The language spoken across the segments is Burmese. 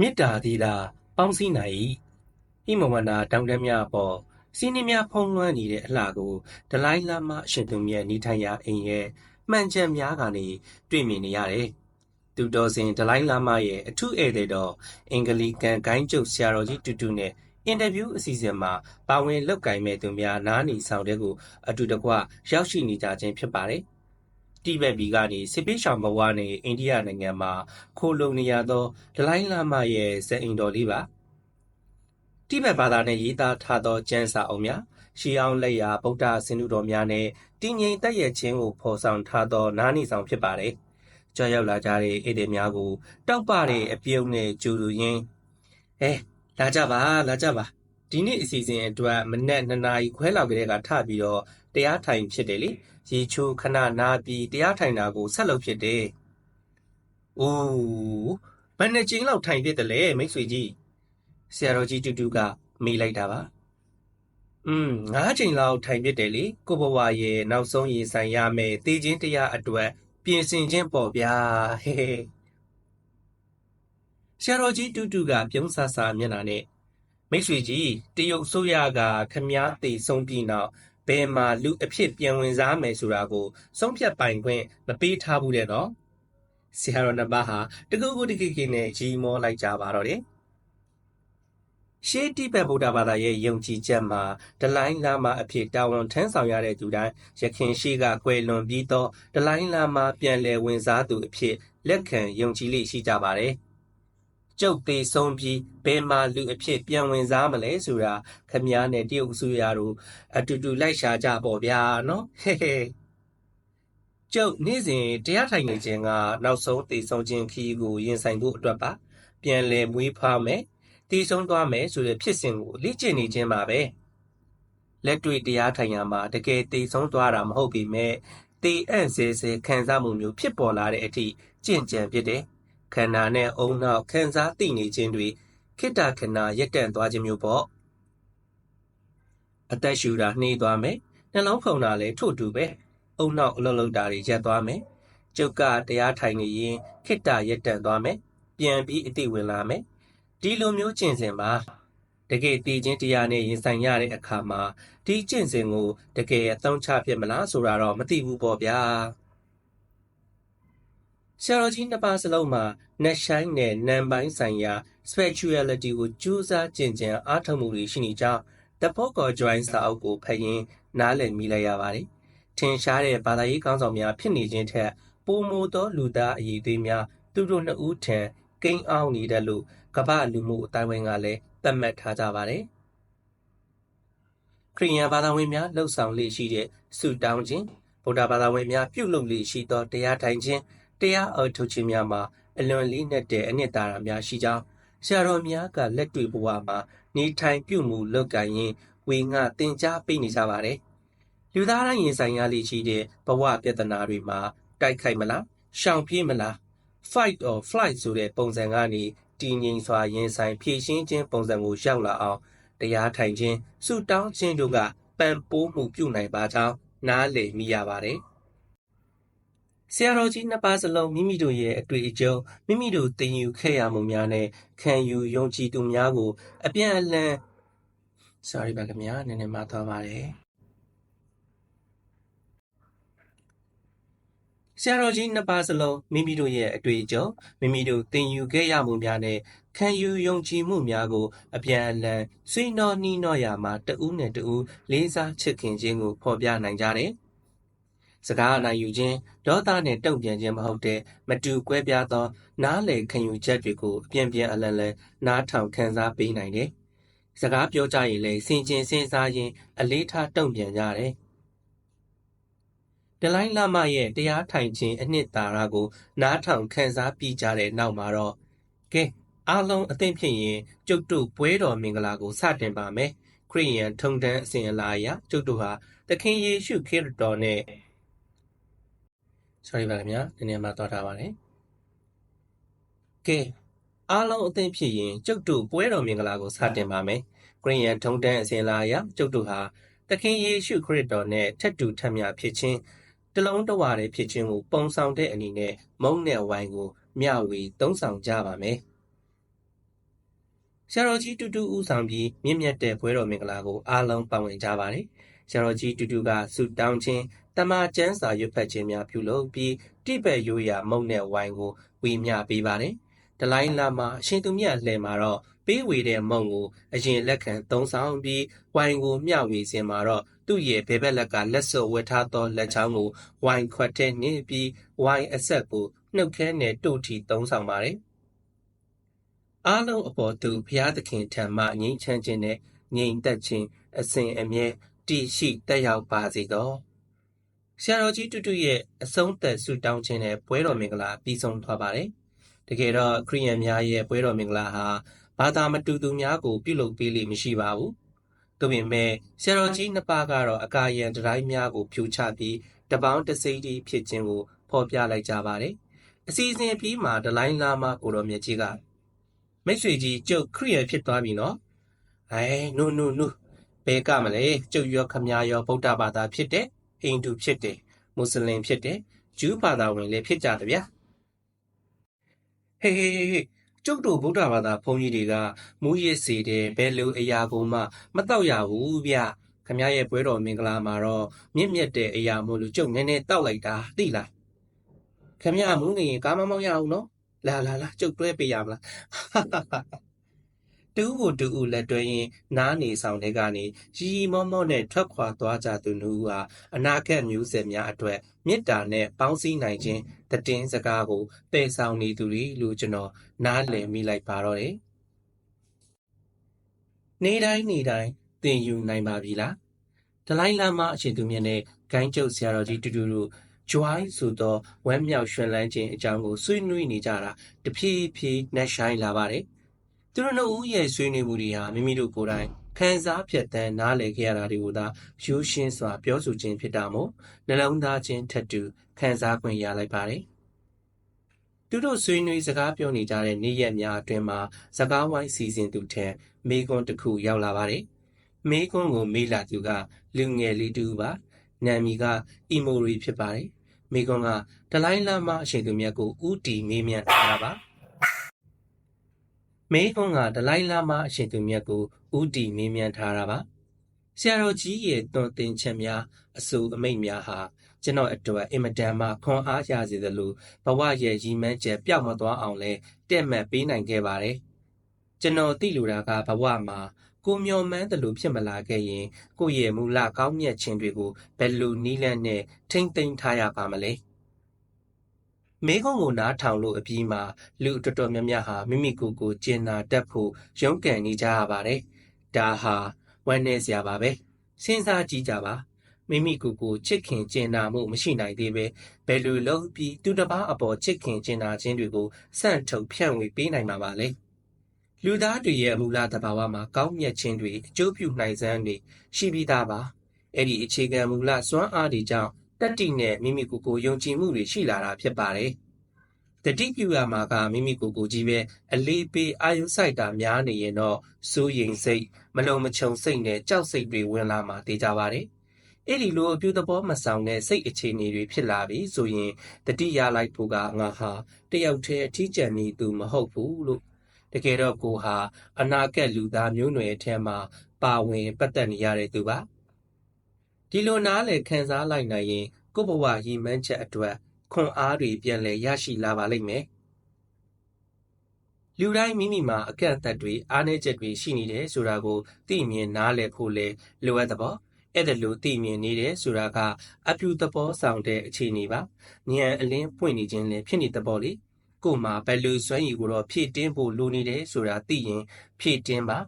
မေတ္တာသီတာပေါင်းစည်းနိုင်၏ဣမဝန္တာတောင်တန်းများအပေါ်စီးနှင်းများဖုံးလွှမ်းနေတဲ့အလှကိုဒလိုင်းလာမအရှင်သူမြတ်နေထိုင်ရာအိမ်ရဲ့မှန်ချက်များကနေတွေ့မြင်နေရတယ်။သူတော်စင်ဒလိုင်းလာမရဲ့အထုဧည့်သည်တော်အင်္ဂလိကန်ဂိုင်းကျုပ်ဆရာတော်ကြီးတူတူနဲ့အင်တာဗျူးအစီအစဉ်မှာပါဝင်လုပ်ကိုင်မဲ့သူများနားနေဆောင်တဲ့ကိုအတူတကွရောက်ရှိနေကြခြင်းဖြစ်ပါတယ်။ တိဘက်ပြည်ကနေစစ်ပေးရှောင်ဘဝနဲ့အိန္ဒိယနိုင်ငံမှာခိုလုံနေရသောဒလိုင်းလာမရဲ့ဇက်အိမ်တော်လေးပါ။တိဘက်ဘာသာနဲ့ရေးသားထားသောကျမ်းစာအုပ်များရှီအောင်လက်ရာဗုဒ္ဓဆင်တုတော်များနဲ့တည်ငြိမ်တက်ရဲ့ခြင်းကိုဖော်ဆောင်ထားသောနားနေဆောင်ဖြစ်ပါတယ်။ကြောက်ရောက်လာကြတဲ့ဧည့်သည်များကို တောက်ပတဲ့အပြုံးနဲ့ကြိုဆိုရင်းအဲလာကြပါလာကြပါဒီနေ့အစီအစဉ်အတွက်မနက်2နာရီခွဲလောက်ကလေးကထပြီးတော့ တရားထိုင်ဖြစ်တယ်လေရေချိုးခဏနာပြီးတရားထိုင်တာကိုဆက်လုပ်ဖြစ်တယ်။အိုးဘယ်နှစ်ချိန်လောက်ထိုင်ဖြစ်တယ်လဲမိတ်ဆွေကြီးဆရာတော်ကြီးတူတူကမေးလိုက်တာပါ။อืมငါးချိန်လောက်ထိုင်ဖြစ်တယ်လေကိုဘဝရဲ့နောက်ဆုံးရေဆိုင်ရမယ်တေးချင်းတရားအတွက်ပြင်ဆင်ခြင်းပေါ့ဗျာဟဲ့ဟဲ့ဆရာတော်ကြီးတူတူကပြုံးဆဆမျက်နှာနဲ့မိတ်ဆွေကြီးတရုတ်ဆိုရကခမားတေဆုံးပြီးနောက် ဘယ်မှာလူအဖြစ်ပြန်ဝင်စားမယ်ဆိုတာကိုဆုံးဖြတ်ပိုင်ခွင့်မပေးထားဘူးတဲ့နော်ဆရာတော်နှစ်ပါးဟာတကူကူတကိကိနဲ့ကြီးမောလိုက်ကြပါတော့တယ်ရှေးတိဘက်ဗုဒ္ဓဘာသာရဲ့ယုံကြည်ချက်မှာဒလိုင်းလာမအဖြစ်တာဝန်ထမ်းဆောင်ရတဲ့သူတိုင်းရခင်ရှိကကွယ်လွန်ပြီးတော့ဒလိုင်းလာမပြန်လည်ဝင်စားသူအဖြစ်လက်ခံယုံကြည်လိရှိကြပါတယ်။ ကျုပ်သေးဆုံးပြီးဘယ်မှာလူအဖြစ်ပြန်ဝင်စားမလဲဆိုတာခမည်းနဲ့တရုတ်အစိုးရတို့အတူတူလိုက်ရှာကြပေါ့ဗျာနော်ဟဲ့ဟဲ့ကျုပ်နေ့စဉ်တရားထိုင်နေခြင်းကနောက်ဆုံးသေဆုံးခြင်းခီးကိုရင်ဆိုင်ဖို့အတွက်ပါ ပြန်လည်မွေးဖွားမယ်တည်ဆုံးသွားမယ်ဆိုတဲ့ဖြစ်စဉ်ကိုလေ့ကျင့်နေခြင်းပါပဲလက်တွေ့တရားထိုင်ရမှာတကယ်တည်ဆုံးသွားတာမဟုတ်ပေမဲ့တည်အံ့စေစေခံစားမှုမျိုးဖြစ်ပေါ်လာတဲ့အထိကြင်ကြံဖြစ်တယ် ခန္ဓာနဲ့အုံနောက်ခံစားသိနေခြင်းတွေခိတ္တခဏရက်တန့်သွားခြင်းမျိုးပေါ့အသက်ရှူတာနှေးသွားမယ်နှလုံးခုန်တာလည်းထို့တူပဲအုံနောက်အလုံးလုံးတာတွေရက်သွားမယ်ကျုပ်ကတရားထိုင်နေရင်ခိတ္တရက်တန့်သွားမယ်ပြန်ပြီးအတိဝင်လာမယ်ဒီလိုမျိုးကျင့်စဉ်ပါတကယ်တည်ခြင်းတရားနဲ့ရင်ဆိုင်ရတဲ့အခါမှာဒီကျင့်စဉ်ကိုတကယ်အသုံးချဖြစ်မလားဆိုတာတော့မသိဘူးပေါ့ဗျာ ဆရာတော်ကြီးနှစ်ပါးစလုံးမှာနတ်ဆိုင်နဲ့နံပိုင်းဆိုင်ရာ spirituality ကိုကြိုးစားကျင့်ကြံအားထုတ်မှုတွေရှိနေကြောင်း The Book of Joy စာအုပ်ကိုဖတ်ရင်နားလည်မိလိုက်ရပါတယ်။ထင်ရှားတဲ့ဘာသာရေးကောင်းဆောင်များဖြစ်နေခြင်းထက်ပိုမိုသောလူသားအည်သွေးများသူတို့နှစ်ဦးထံကိန်းအောင်နေတယ်လို့ကမ္ဘာလူမှုအတိုင်းဝိုင်းကလည်းသတ်မှတ်ထားကြပါတယ်။ခရိယန်ဘာသာဝင်များလှုပ်ဆောင်လေ့ရှိတဲ့ဆုတောင်းခြင်းဗုဒ္ဓဘာသာဝင်များပြုလုပ်လေ့ရှိသောတရားထိုင်ခြင်း တရားအထုတ်ခြင်းများမှာအလွန်လေးနက်တဲ့အနှစ်သာရများရှိကြောင်းဆရာတော်များကလက်တွေ့ဘဝမှာနေထိုင်ပြုမှုလုပ်ကိုင်ရင်းဝေငှသင်ကြားပေးနေကြပါတယ်။လူသားတိုင်းရင်ဆိုင်ရလေရှိတဲ့ဘဝပြဿနာတွေမှာတိုက်ခိုက်မလားရှောင်ပြေးမလား fight or flight ဆိုတဲ့ပုံစံကနေတည်ငြိမ်စွာရင်ဆိုင်ဖြည့်ရှင်းခြင်းပုံစံကိုရောက်လာအောင်တရားထိုင်ခြင်းဆုတောင်းခြင်းတို့ကပံ့ပိုးမှုပြုနိုင်ပါကြောင်းနားလည်မိရပါတယ်။ ဆရာတော်ကြီးနှစ်ပါးစလုံးမိမိတို့ရဲ့အတွေ့အကြုံမိမိတို့သင်ယူခဲ့ရမှုများနဲ့ခံယူယုံကြည်သူများကို အပြန်အလှန် sorry ပါခင်ဗျာနည်းနည်းမှသွားပါတယ်ဆရာတော်ကြီးနှစ်ပါးစလုံးမိမိတို့ရဲ့အတွေ့အကြုံမိမိတို့သင်ယူခဲ့ရမှုများနဲ့ခံယူယုံကြည်မှုများကို အပြန်အလှန်ဆွေးနှောနှီးနှောရာမှာတဦးနဲ့တဦးလေးစားချစ်ခင်ခြင်းကိုဖော်ပြနိုင်ကြတယ် စကားအနိုင်ယူခြင်းဒေါသနှင့်တုံ့ပြန်ခြင်းမဟုတ်တဲ့မတူကွဲပြားသော နားလည်ခံယူချက်တွေကိုအပြန်ပြန်အလန်လန်နားထောင်ခံစားပေးနိုင်တယ်။စကားပြောကြရင်လည်းစင်ကျင်စဉ်းစားရင်းအလေးထားတုံ့ပြန်ကြတယ်။ဒလိုင်းလာမရဲ့တရားထိုင်ခြင်းအနှစ်သာရကိုနားထောင်ခံစားပြီးကြတဲ့နောက်မှာတော့ကဲအားလုံးအသင့်ဖြစ်ရင်ကျုပ်တို့ပွဲတော်မင်္ဂလာကိုစတင်ပါမယ်။ခရိယန်ထုံတန်းအစဉ်အလာအရကျုပ်တို့ဟာသခင်ယေရှုခရစ်တော်နဲ့ sorry ပါခင်ဗျာနည်းနည်းမှသွားထားပါတယ်ကဲအားလုံးအသင့်ဖြစ်ရင်ကျုပ်တို့ပွဲတော်မင်္ဂလာကိုစတင်ပါမယ်ခရိယန်ထုံတန်းအစဉ်လာအရကျုပ်တို့ဟာသခင်ယေရှုခရစ်တော်နဲ့ထက်တူထက်မြဖြစ်ခြင်းတလုံးတဝရဖြစ်ခြင်းကိုပုံဆောင်တဲ့အနေနဲ့မုံနဲ့ဝိုင်းကိုမျှဝေသုံးဆောင်ကြပါမယ်ဆရာတော်ကြီးတူတူဦးဆောင်ပြီးမြင့်မြတ်တဲ့ပွဲတော်မင်္ဂလာကိုအားလုံးပါဝင်ကြပါတယ်။ ဆရာတော်ကြီးတူတူကဆုတောင်းခြင်းတမန်ကျမ်းစာရွတ်ဖတ်ခြင်းများပြုလုပ်ပြီးတိဘက်ရိုးရာမုံနဲ့ဝိုင်းကိုဝေမျှပေးပါတယ်။ဒလိုင်းလာမှာအရှင်သူမြတ်လှည့်မှာတော့ပေးဝေတဲ့မုံကိုအရင်လက်ခံသုံးဆောင်ပြီးဝိုင်းကိုမျှဝေခြင်းမှာတော့သူ့ရဲ့ဘဲဘက်လက်ကလက်စွပ်ဝတ်ထားသောလက်ချောင်းကိုဝိုင်းခွက်တဲ့နှင်းပြီးဝိုင်းအဆက်ကိုနှုတ်ခဲနဲ့တို့ထီသုံးဆောင်ပါတယ်။အားလုံးအပေါ်သူဘုရားသခင်ထံမှငြိမ်းချမ်းခြင်းနဲ့ငြိမ်သက်ခြင်းအစဉ်အမြဲ တည်ရှိတက်ရောက်ပါစေသော။ဆရာတော်ကြီးတူတူရဲ့အဆုံးသက်ဆုတောင်းခြင်းနဲ့ပွဲတော်မင်္ဂလာပြီးဆုံးသွားပါတယ်။တကယ်တော့ခရိယန်များရဲ့ပွဲတော်မင်္ဂလာဟာဘာသာမတူသူများကို ပြုလုပ်ပေးလိမ့်မရှိပါဘူး။သို့ပေမဲ့ဆရာတော်ကြီးနှစ်ပါးကတော့အကာယံတိုင်းများကိုဖြိုချပြီးတပေါင်းတစိမ့်တီဖြစ်ခြင်းကိုဖော်ပြလိုက်ကြပါတယ်။အစီအစဉ်ပြီးမှာဒလိုင်းလာမကိုတော်မြတ်ကြီးကမိတ်ဆွေကြီးကျုပ်ခရိယန်ဖြစ်သွားပြီနော်။အဲနုနုနု ဘဲကမလဲကျုပ်ရောခမရောဗုဒ္ဓဘာသာဖြစ်တဲ့အိန္ဒူဖြစ်တဲ့မွတ်စလင်ဖြစ်တဲ့ဂျူးဘာသာဝင်လည်းဖြစ်ကြတယ်ဗျာ။ဟေးဟေးဟေးကျုပ်တို့ဗုဒ္ဓဘာသာဘုန်းကြီးတွေကမူရစ်စေတဲ့ဘယ်လိုအရာကိုမှမတော့ရဘူးဗျခမရဲ့ပွဲတော်မင်္ဂလာမှာတော့မြင့်မြတ်တဲ့အရာမို့လို့ကျုပ်နည်းနည်းတောက်လိုက်တာသိလားခမမူးငရင်ကားမမောက်ရအောင်နော်လာလာလာကျုပ်တွဲပေးရမလား တူကိုတူဦးလက်တွဲရင်နားနေဆောင်တဲ့ကနေရီရီမောမောနဲ့ထွက်ခွာသွားကြသူနှူးဟာအနာဂတ်မျိုးဆက်များအတွက်မေတ္တာနဲ့ပေါင်းစည်းနိုင်ခြင်းတည်င်းစကားကိုပယ်ဆောင်နေသူတွေလို့ကျွန်တော်နားလည်မိလိုက်ပါတော့တယ်။နေတိုင်းနေတိုင်းသင်ယူနိုင်ပါပြီလား။ဒလိုင်းလာမအရှင်သူမြတ်နဲ့ဂိုင်းကျုပ်ဆရာတော်ကြီးတူတူတို့ joy ဆိုသောဝမ်းမြောက်ရွှင်လန်းခြင်းအကြောင်းကိုဆွေးနွေးနေကြတာတဖြည်းဖြည်းနှက်ဆိုင်လာပါတယ်။ သူတို့နှစ်ဦးရဲ့ဆွေးနွေးမှုတွေဟာမိမိတို့ကိုယ်တိုင်ခံစားဖြတ်တန်းနားလည်ခဲ့ရတာတွေကိုသာရိုးရှင်းစွာပြောဆိုခြင်းဖြစ်တာမို့နှလုံးသားချင်းထက်တူခံစား권ရလိုက်ပါတယ်။သူတို့ဆွေးနွေးစကားပြောနေကြတဲ့နေ့ရက်များအတွင်းမှာစကားဝိုင်းစီစဉ်သူထံမေကွန်းတစ်ခုရောက်လာပါတယ်။မေကွန်းကိုမေးလာသူကလူငယ်လေးတူပါ။နာမည်ကအီမိုရီဖြစ်ပါတယ်။မေကွန်းကဒလိုင်းလာမအရှင်သူမြတ်ကိုဥတီမေးမြန်းထားတာပါ။ မေကွန်းကဒလိုင်းလာမအရှင်သူမြတ်ကိုဥတီမေးမြန်းထားတာပါ။ဆရာတော်ကြီးရဲ့တွင်တင်ချက်များအဆိုအမိတ်များဟာကျွန်တော်အတွက်အင်မတန်မှခွန်အားရစေသလိုဘဝရဲ့ရည်မှန်းချက်ပျောက်မသွားအောင်လဲတက်မှတ်ပေးနိုင်ခဲ့ပါတယ်။ကျွန်တော်သိလိုတာကဘဝမှာကိုမျော်မှန်းတယ်လို့ဖြစ်မလာခဲ့ရင်ကိုယ့်ရဲ့မူလကောင်းမြတ်ခြင်းတွေကိုဘယ်လိုနီးလန့်နဲ့ထိမ့်သိမ်းထားရပါမလဲ။ မေကုံကိုနားထောင်လို့အပြီးမှာလူတော်တော်များများဟာမိမိကိုယ်ကိုကျင်နာတတ်ဖို့ရုန်းကန်နေကြရပါတယ်။ဒါဟာဝမ်းနည်းစရာပါပဲ။စဉ်းစားကြည့်ကြပါမိမိကိုယ်ကိုချစ်ခင်ကျင်နာမှုမရှိနိုင်သေးပဲဘယ်လိုလုပ်ပြီးသူတစ်ပါးအပေါ်ချစ်ခင်ကျင်နာခြင်းတွေကိုစန့်ထုတ်ဖြန့်ဝေပေးနိုင်မှာပါလဲလူသားတွေရဲ့မူလသဘာဝမှာကောင်းမြတ်ခြင်းတွေအကျိုးပြုနိုင်စမ်းတွေရှိပြီးသားပါအဲ့ဒီအခြေခံမူလစွမ်းအားတွေကြောင့် တတ္တိနဲ့မိမိကိုယ်ကိုယုံကြည်မှုတွေရှိလာတာဖြစ်ပါတယ်တတိပြုရမှာကမိမိကိုယ်ကိုကြီးပဲအလေးပေးအာယုဆိုင်တာများနေရင်တော့စိုးရိမ်စိတ်မလုံမချုံစိတ်နဲ့ကြောက်စိတ်တွေဝင်လာမှာတေးကြပါတယ်အဲ့ဒီလိုအပြုသဘောမဆောင်တဲ့စိတ်အခြေအနေတွေဖြစ်လာပြီဆိုရင်တတိယလိုက်ဖို့ကငါဟာတယောက်တည်းအထီးကျန်နေသူမဟုတ်ဘူးလို့တကယ်တော့ကိုဟာအနာကက်လူသားမျိုးနွယ်အထက်မှာပါဝင်ပတ်သက်နေရတဲ့သူပါ ဒီလိုနားလေခံစားလိုက်နိုင်ရင်ကိုယ့်ဘဝရည်မှန်းချက်အတွက်ခွန်အားတွေပြန်လည်ရရှိလာပါလိမ့်မယ်လူတိုင်းမိမိမှာအကန့်အသတ်တွေအားနည်းချက်တွေရှိနေတယ်ဆိုတာကိုသိမြင်နားလည်ဖို့လဲလိုအပ်တဲ့ပေါ့အဲ့ဒါလိုသိမြင်နေတယ်ဆိုတာကအပြူသဘောဆောင်တဲ့အခြေအနေပါ။ဉာဏ်အလင်းပွင့်နေခြင်းလည်းဖြစ်နေတဲ့ပေါ့လေ။ကို့မှာဘယ်လိုစွမ်းရည်ကိုတော့ဖြည့်တင်းဖို့လိုနေတယ်ဆိုတာသိရင်ဖြည့်တင်းပါ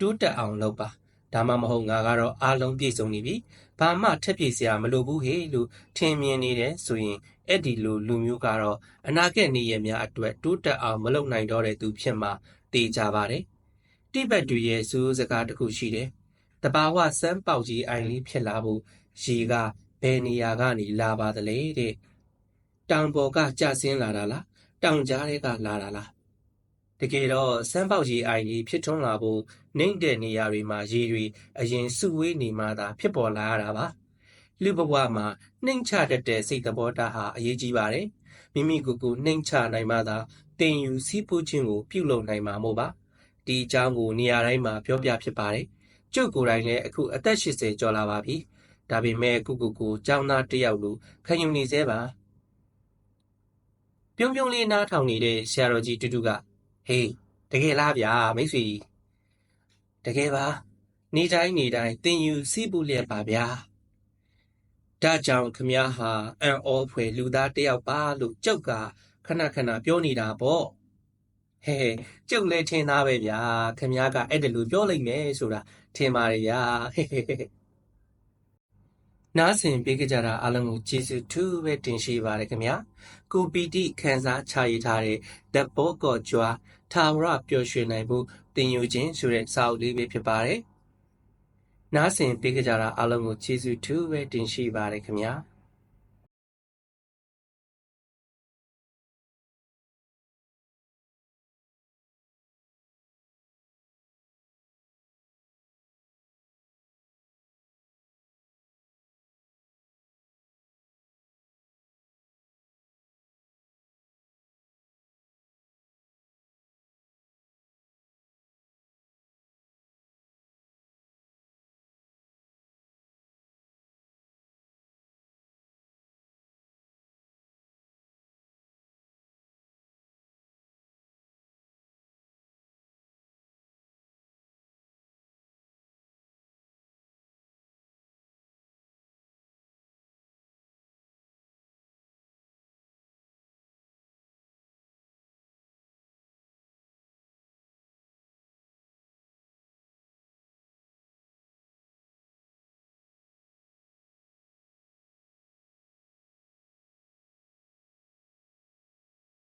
တိုးတက်အောင်လုပ်ပါ။ ဒါမှမဟုတ်ငါကတော့အားလုံးပြည့်စုံနေပြီ။ဘာမှထက်ပြေစရာမလိုဘူးဟေ့လို့ထင်မြင်နေတယ်ဆိုရင်အဲ့ဒီလိုလူမျိုးကတော့အနာဂတ်နေရများအတွက်တိုးတက်အောင်မလုပ်နိုင်တော့တဲ့သူဖြစ်မှတေးကြပါတယ်။တိဘက်တွေရဲ့စူးစကားတစ်ခုရှိတယ်။တဘာဝစမ်းပေါက်ကြီးအိုင်လေးဖြစ်လာဖို့ရေကဘယ်နေရာကနေလာပါသလဲတဲ့တောင်ပေါ်ကကျဆင်းလာတာလားတောင်ကြားတွေကလာတာလား တကယ်တော့စမ်းပေါက်ကြီးအိုင်ကြီးဖြစ်ထွန်းလာဖို့နှိမ့်တဲ့နေရာတွေမှာရေတွေအရင်စုဝေးနေမှသာဖြစ်ပေါ်လာရတာပါလူဘဝမှာနှိမ့်ချတတ်တဲ့စိတ်သဘောထားဟာအရေးကြီးပါတယ်မိမိကိုယ်ကိုနှိမ့်ချနိုင်မှသာတင်ယူစီးပူးခြင်းကိုပြုလုပ်နိုင်မှာမို့ပါဒီအကြောင်းကိုနေရာတိုင်းမှာပြောပြဖြစ်ပါတယ်ကျုပ်ကိုယ်တိုင်လည်းအခုအသက်80ကျော်လာပါပြီဒါပေမဲ့ကိုကိုကိုចောင်းသားတစ်ယောက်လိုခံယူနေသေးပါပြုံးပြုံးလေးနားထောင်နေတဲ့ဆရာတော်ကြီးတူတူက ဟေးတကယ်လားဗျာမိတ်ဆွေတကယ်ပါနေတိုင်းနေတိုင်းသင်ယူစီးပူလျက်ပါဗျာဒါကြောင့်ခမည်းဟာအန်အောဖွယ်လူသားတစ်ယောက်ပါလို့ကျုပ်ကခဏခဏပြောနေတာပေါ့ဟဲ့ကျုပ်လည်းထင်သားပဲဗျာခမည်းကအဲ့ဒါလိုပြောလိုက်မယ်ဆိုတာထင်ပါတယ်ဗျာဟဲ့ဟဲ့ဟဲ့ နားဆင်ပေးကြတာအားလုံးကိုကျေးဇူးထူးပဲတင်ရှိပါတယ်ခင်ဗျာကိုပီတိခန်းစားချရထားတဲ့ The Book of Joy ထာဝရပျော်ရွှင်နိုင်ဖို့တင်ယူခြင်းဆိုတဲ့စာအုပ်လေးပဲဖြစ်ပါတယ်နားဆင်ပေးကြတာအားလုံးကိုကျေးဇူးထူးပဲတင်ရှိပါတယ်ခင်ဗျာ